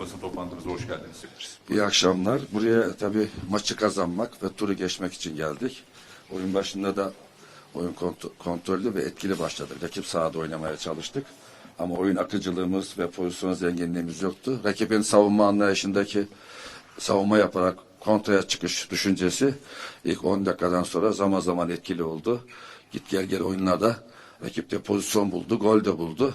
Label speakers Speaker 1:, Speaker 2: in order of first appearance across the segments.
Speaker 1: basın toplantımıza hoş geldiniz.
Speaker 2: İyi akşamlar. Buraya tabii maçı kazanmak ve turu geçmek için geldik. Oyun başında da oyun kont- kontrollü ve etkili başladık. Rakip sahada oynamaya çalıştık. Ama oyun akıcılığımız ve pozisyon zenginliğimiz yoktu. Rakibin savunma anlayışındaki savunma yaparak kontraya çıkış düşüncesi ilk 10 dakikadan sonra zaman zaman etkili oldu. Git gel gel oyunlarda rakip de pozisyon buldu, gol de buldu.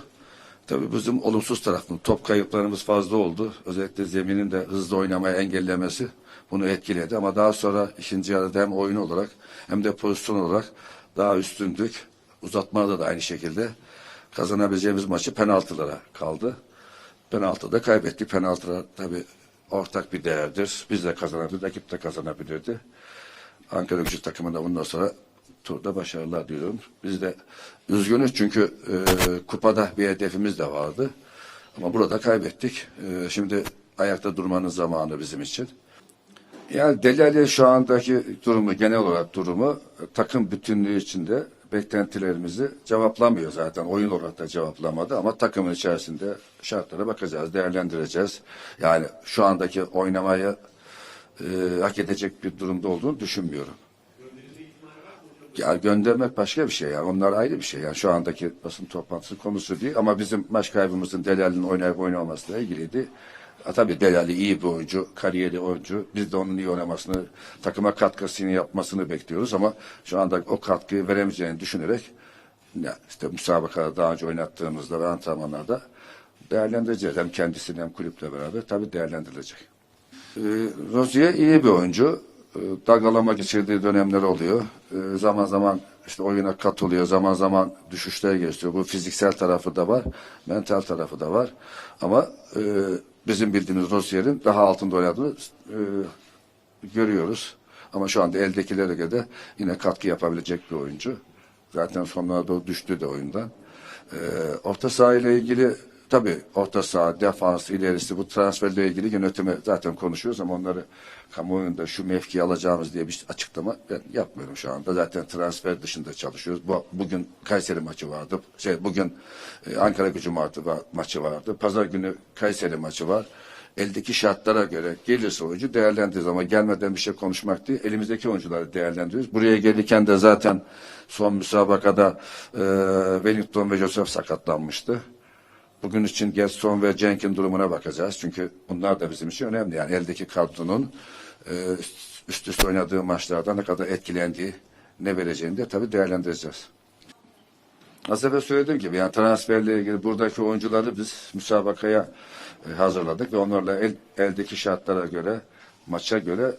Speaker 2: Tabii bizim olumsuz tarafımız top kayıplarımız fazla oldu. Özellikle zeminin de hızlı oynamaya engellemesi bunu etkiledi. Ama daha sonra ikinci yarıda hem oyun olarak hem de pozisyon olarak daha üstündük. Uzatmada da aynı şekilde kazanabileceğimiz maçı penaltılara kaldı. Penaltıda kaybettik. Penaltılar tabii ortak bir değerdir. Biz de kazanabilirdik, rakip de kazanabilirdi. Ankara gücü takımına bundan sonra turda başarılar diliyorum. Biz de üzgünüz çünkü e, kupada bir hedefimiz de vardı. Ama burada kaybettik. E, şimdi ayakta durmanın zamanı bizim için. Yani Delali şu andaki durumu, genel olarak durumu e, takım bütünlüğü içinde beklentilerimizi cevaplamıyor zaten. Oyun olarak da cevaplamadı ama takımın içerisinde şartlara bakacağız, değerlendireceğiz. Yani şu andaki oynamayı e, hak edecek bir durumda olduğunu düşünmüyorum. Ya göndermek başka bir şey yani. Onlar ayrı bir şey. Yani şu andaki basın toplantısı konusu değil ama bizim maç kaybımızın Delal'in oynayıp oynamamasıyla ilgiliydi. Ha, tabii Delali iyi bir oyuncu, kariyerli oyuncu. Biz de onun iyi oynamasını, takıma katkısını yapmasını bekliyoruz ama şu anda o katkıyı veremeyeceğini düşünerek ya işte müsabakada daha önce oynattığımızda ve antrenmanlarda değerlendireceğiz. Hem kendisini hem kulüple beraber tabii değerlendirilecek. Ee, Rozier iyi bir oyuncu. Ee, Dalgalama geçirdiği dönemler oluyor. Ee, zaman zaman işte oyuna katılıyor. Zaman zaman düşüşler geçiyor. Bu fiziksel tarafı da var. Mental tarafı da var. Ama e, bizim bildiğimiz Rozier'in daha altında oynadığını e, görüyoruz. Ama şu anda eldekilere göre de yine katkı yapabilecek bir oyuncu. Zaten sonlara doğru düştü de oyundan. Ee, orta saha ile ilgili tabii orta saha, defans, ilerisi bu transferle ilgili yönetimi zaten konuşuyoruz ama onları kamuoyunda şu mevkiyi alacağımız diye bir açıklama ben yapmıyorum şu anda. Zaten transfer dışında çalışıyoruz. Bu, bugün Kayseri maçı vardı. Şey bugün e, Ankara Gücü maçı vardı. Pazar günü Kayseri maçı var. Eldeki şartlara göre gelirse oyuncu değerlendiririz ama gelmeden bir şey konuşmak değil. Elimizdeki oyuncuları değerlendiriyoruz. Buraya gelirken de zaten son müsabakada e, Wellington ve Joseph sakatlanmıştı. Bugün için Gaston ve Cenk'in durumuna bakacağız. Çünkü bunlar da bizim için önemli. Yani eldeki kadronun e, üst üste oynadığı maçlarda ne kadar etkilendiği, ne vereceğini de tabii değerlendireceğiz. Az evvel söylediğim gibi yani transferle ilgili buradaki oyuncuları biz müsabakaya e, hazırladık ve onlarla el, eldeki şartlara göre, maça göre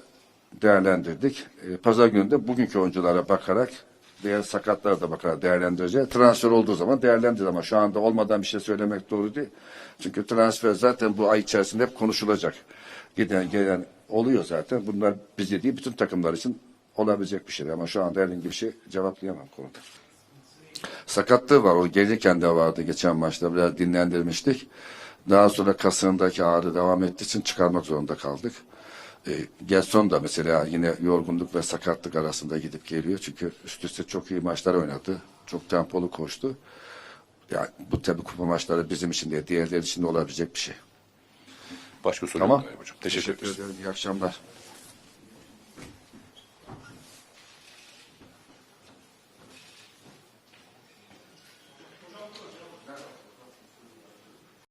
Speaker 2: değerlendirdik. E, Pazar günü de bugünkü oyunculara bakarak diğer sakatlara da bakarak değerlendireceğiz. Transfer olduğu zaman değerlendireceğiz ama şu anda olmadan bir şey söylemek doğru değil. Çünkü transfer zaten bu ay içerisinde hep konuşulacak. Giden gelen oluyor zaten. Bunlar bize değil bütün takımlar için olabilecek bir şey ama şu anda herhangi bir şey cevaplayamam konuda sakatlığı var. O gelirken de vardı geçen maçta. Biraz dinlendirmiştik. Daha sonra kasığındaki ağrı devam ettiği için çıkarmak zorunda kaldık. E, Gerson da mesela yine yorgunluk ve sakatlık arasında gidip geliyor. Çünkü üst üste çok iyi maçlar oynadı. Çok tempolu koştu. Yani bu tabii kupa maçları bizim için de diğerleri için de olabilecek bir şey.
Speaker 1: Başka soru
Speaker 2: Tamam.
Speaker 1: yok hocam. Teşekkür ederiz.
Speaker 2: ederim. İyi akşamlar.